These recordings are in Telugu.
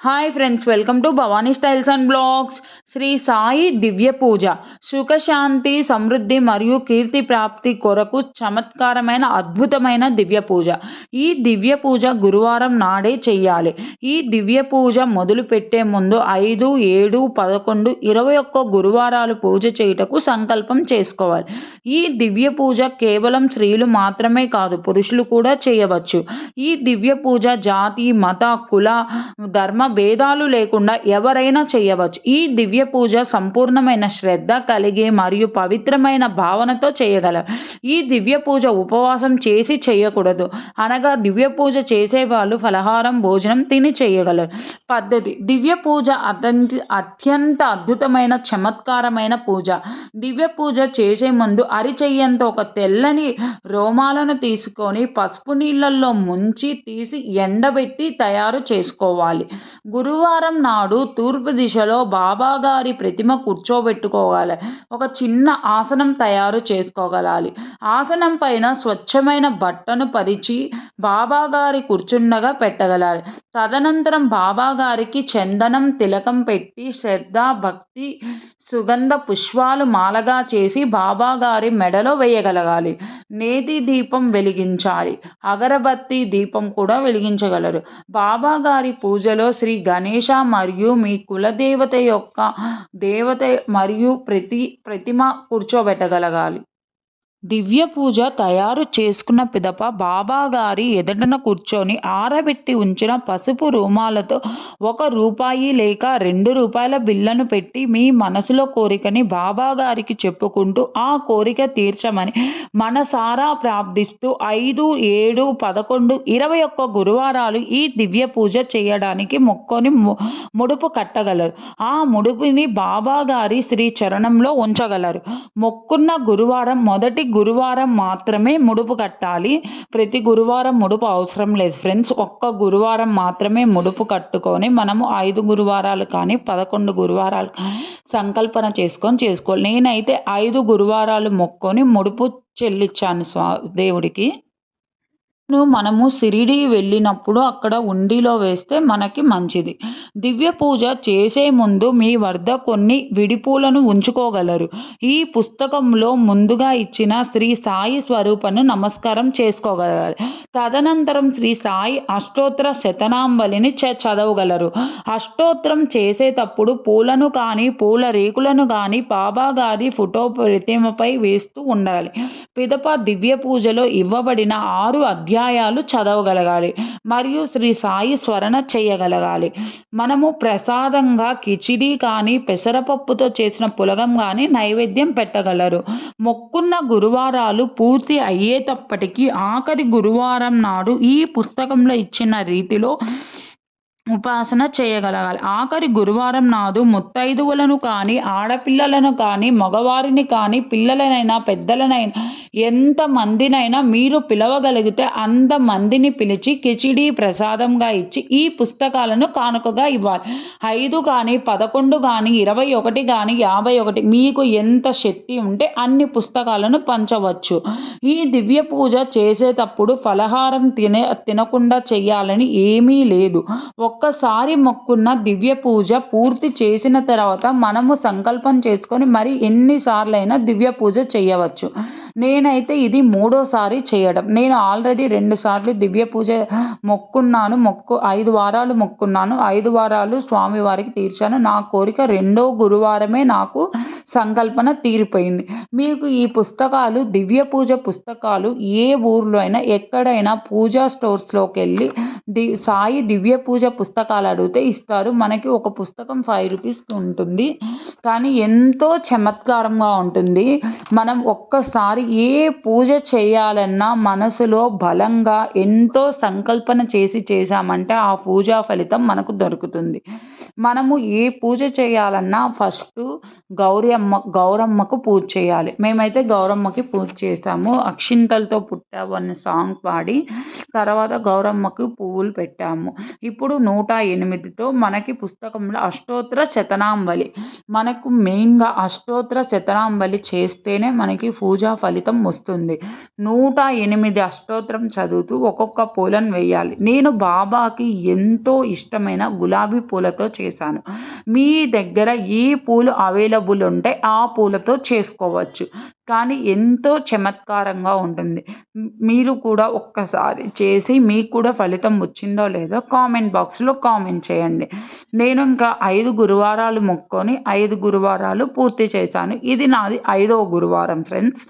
Hi friends welcome to Bhavani styles and blogs Sri Sai Divya Pooja సుఖశాంతి సమృద్ధి మరియు కీర్తి ప్రాప్తి కొరకు చమత్కారమైన అద్భుతమైన దివ్య పూజ ఈ దివ్య పూజ గురువారం నాడే చెయ్యాలి ఈ దివ్య పూజ మొదలు పెట్టే ముందు ఐదు ఏడు పదకొండు ఇరవై ఒక్క గురువారాలు పూజ చేయుటకు సంకల్పం చేసుకోవాలి ఈ దివ్య పూజ కేవలం స్త్రీలు మాత్రమే కాదు పురుషులు కూడా చేయవచ్చు ఈ దివ్య పూజ జాతి మత కుల ధర్మ భేదాలు లేకుండా ఎవరైనా చేయవచ్చు. ఈ దివ్య పూజ సంపూర్ణమైన శ్రద్ధ కలిగి మరియు పవిత్రమైన భావనతో చేయగలరు. ఈ దివ్య పూజ ఉపవాసం చేసి చేయకూడదు. అనగా దివ్య పూజ చేసేవాళ్ళు ఫలహారం భోజనం తిని చేయగలరు. పద్ధతి. దివ్య పూజ అత్యంత అత్యంత అద్భుతమైన చమత్కారమైన పూజ. దివ్య పూజ చేసే ముందు అరిచెయ్యంతో ఒక తెల్లని రోమాలను తీసుకొని పసుపు నీళ్ళల్లో ముంచి తీసి ఎండబెట్టి తయారు చేసుకోవాలి. గురువారం నాడు తూర్పు దిశలో బాబాగారి ప్రతిమ కూర్చోబెట్టుకోవాలి ఒక చిన్న ఆసనం తయారు చేసుకోగలాలి. ఆసనం పైన స్వచ్ఛమైన బట్టను పరిచి బాబాగారి కూర్చుండగా పెట్టగలాలి. తదనంతరం బాబాగారికి చందనం తిలకం పెట్టి శ్రద్ధ భక్తి సుగంధ పుష్పాలు మాలగా చేసి బాబాగారి మెడలో వేయగలగాలి. నేతి దీపం వెలిగించాలి. అగరబత్తి దీపం కూడా వెలిగించగలరు. బాబాగారి పూజలో శ్రీ గణేష మరియు మీ కులదేవత యొక్క దేవత మరియు ప్రతి ప్రతిమ కూర్చోబెట్టగలగాలి. దివ్య పూజ తయారు చేసుకున్న పిదప బాబాగారి ఎదటన కూర్చొని ఆరబెట్టి ఉంచిన పసుపు రుమాలతో ఒక రూపాయి లేక రెండు రూపాయల బిల్లను పెట్టి మీ మనసులో కోరికని బాబాగారికి చెప్పుకుంటూ ఆ కోరిక తీర్చమని మనసారా ప్రార్థిస్తూ ఐదు ఏడు పదకొండు ఇరవై ఒక్క గురువారాలు ఈ దివ్య పూజ చేయడానికి మొక్కొని ముడుపు కట్టగలరు. ఆ ముడుపుని బాబాగారి శ్రీ చరణంలో ఉంచగలరు. మొక్కున్న గురువారం మొదటి గురువారం మాత్రమే ముడుపు కట్టాలి. ప్రతి గురువారం ముడుపు అవసరం లేదు ఫ్రెండ్స్. ఒక్క గురువారం మాత్రమే ముడుపు కట్టుకొని మనము ఐదు గురువారాలు కానీ పదకొండు గురువారాలు కానీ సంకల్పన చేసుకొని చేసుకోవాలి. నేనైతే ఐదు గురువారాలు మొక్కొని ముడుపు చెల్లించాను స్వా దేవుడికి. మనము సిరిడి వెళ్ళినప్పుడు అక్కడ ఉండిలో వేస్తే మనకి మంచిది. దివ్య పూజ చేసే ముందు మీ వద్ద కొన్ని విడిపూలను ఉంచుకోగలరు. ఈ పుస్తకంలో ముందుగా ఇచ్చిన శ్రీ సాయి స్వరూపను నమస్కారం చేసుకోగలరు. తదనంతరం శ్రీ సాయి అష్టోత్తర శతనాంబలిని చదవగలరు. అష్టోత్తరం చేసేటప్పుడు పూలను కానీ పూల రేకులను కానీ బాబా గారి ఫోటో ప్రతిమపై వేస్తూ ఉండాలి. పిదప దివ్య పూజలో ఇవ్వబడిన ఆరు అధ్యాయ అధ్యాయాలు చదవగలగాలి మరియు శ్రీ సాయి స్మరణ చేయగలగాలి. మనము ప్రసాదంగా కిచిడి కానీ పెసరపప్పుతో చేసిన పులగం కానీ నైవేద్యం పెట్టగలరు. మొక్కున్న గురువారాలు పూర్తి అయ్యేటప్పటికీ ఆఖరి గురువారం నాడు ఈ పుస్తకంలో ఇచ్చిన రీతిలో ఉపాసన చేయగలగాలి. ఆఖరి గురువారం నాడు ముత్తైదువులను కానీ ఆడపిల్లలను కానీ మగవారిని కానీ పిల్లలనైనా పెద్దలనైనా ఎంతమందినైనా మీరు పిలవగలిగితే అంతమందిని పిలిచి కిచిడి ప్రసాదంగా ఇచ్చి ఈ పుస్తకాలను కానుకగా ఇవ్వాలి. ఐదు కానీ పదకొండు కానీ ఇరవై ఒకటి కానీ యాభై ఒకటి మీకు ఎంత శక్తి ఉంటే అన్ని పుస్తకాలను పంచవచ్చు. ఈ దివ్య పూజ చేసేటప్పుడు ఫలహారం తినే తినకుండా చేయాలని ఏమీ లేదు. ఒక్కసారి మొక్కున్న దివ్య పూజ పూర్తి చేసిన తర్వాత మనము సంకల్పం చేసుకొని మరి ఎన్నిసార్లైనా దివ్య పూజ చేయవచ్చు. నేనైతే ఇది మూడోసారి చేయడం. నేను ఆల్రెడీ రెండు సార్లు దివ్య పూజ మొక్కున్నాను మొక్కు ఐదు వారాలు మొక్కున్నాను. ఐదు వారాలు స్వామివారికి తీర్చాను. నా కోరిక రెండో గురువారమే నాకు సంకల్పన తీరిపోయింది. మీకు ఈ పుస్తకాలు దివ్య పూజ పుస్తకాలు ఏ ఊర్లో అయినా ఎక్కడైనా పూజా స్టోర్స్లోకి వెళ్ళి ది సాయి దివ్య పూజ పుస్తకాలు అడిగితే ఇస్తారు. మనకి ఒక పుస్తకం ఫైవ్ రూపీస్ ఉంటుంది. కానీ ఎంతో చమత్కారంగా ఉంటుంది. మనం ఒక్కసారి ఏ పూజ చేయాలన్నా మనసులో బలంగా ఎంతో సంకల్పన చేసి చేశామంటే ఆ పూజా ఫలితం మనకు దొరుకుతుంది. మనము ఏ పూజ చేయాలన్నా ఫస్ట్ గౌరీ అమ్మ గౌరమ్మకు పూజ చేయాలి. మేమైతే గౌరమ్మకి పూజ చేసాము అక్షింతలతో పుట్టావు అనే సాంగ్ పాడి తర్వాత గౌరమ్మకు పువ్వులు పెట్టాము. ఇప్పుడు నూట ఎనిమిదితో మనకి పుస్తకంలో అష్టోత్తర శతనాంబలి. మనకు మెయిన్గా అష్టోత్తర శతనాంబలి చేస్తేనే మనకి పూజా ఫలితం వస్తుంది. నూట ఎనిమిది అష్టోత్తరం చదువుతూ ఒక్కొక్క పూలను వేయాలి. నేను బాబాకి ఎంతో ఇష్టమైన గులాబీ పూలతో చేశాను. మీ దగ్గర ఏ పూలు అవైలబుల్ అవైలబుల్ ఉంటే ఆ పూలతో చేసుకోవచ్చు. కానీ ఎంతో చమత్కారంగా ఉంటుంది. మీరు కూడా ఒక్కసారి చేసి మీకు కూడా ఫలితం వచ్చిందో లేదో కామెంట్ బాక్స్లో కామెంట్ చేయండి. నేను ఇంకా ఐదు గురువారాలు మొక్కొని ఐదు గురువారాలు పూర్తి చేశాను. ఇది నాది ఐదవ గురువారం ఫ్రెండ్స్.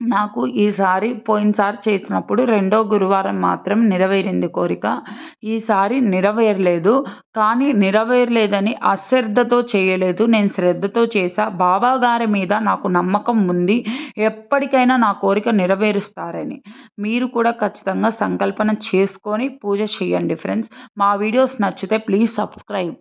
నాకు ఈసారి పోయినసారి చేసినప్పుడు రెండో గురువారం మాత్రం నెరవేరింది కోరిక. ఈసారి నెరవేరలేదు. కానీ నెరవేరలేదని అశ్రద్ధతో చేయలేదు. నేను శ్రద్ధతో చేశా. బాబా గారి మీద నాకు నమ్మకం ఉంది. ఎప్పటికైనా నా కోరిక నెరవేరుస్తారని. మీరు కూడా ఖచ్చితంగా సంకల్పన చేసుకొని పూజ చేయండి ఫ్రెండ్స్. మా వీడియోస్ నచ్చితే ప్లీజ్ సబ్స్క్రైబ్.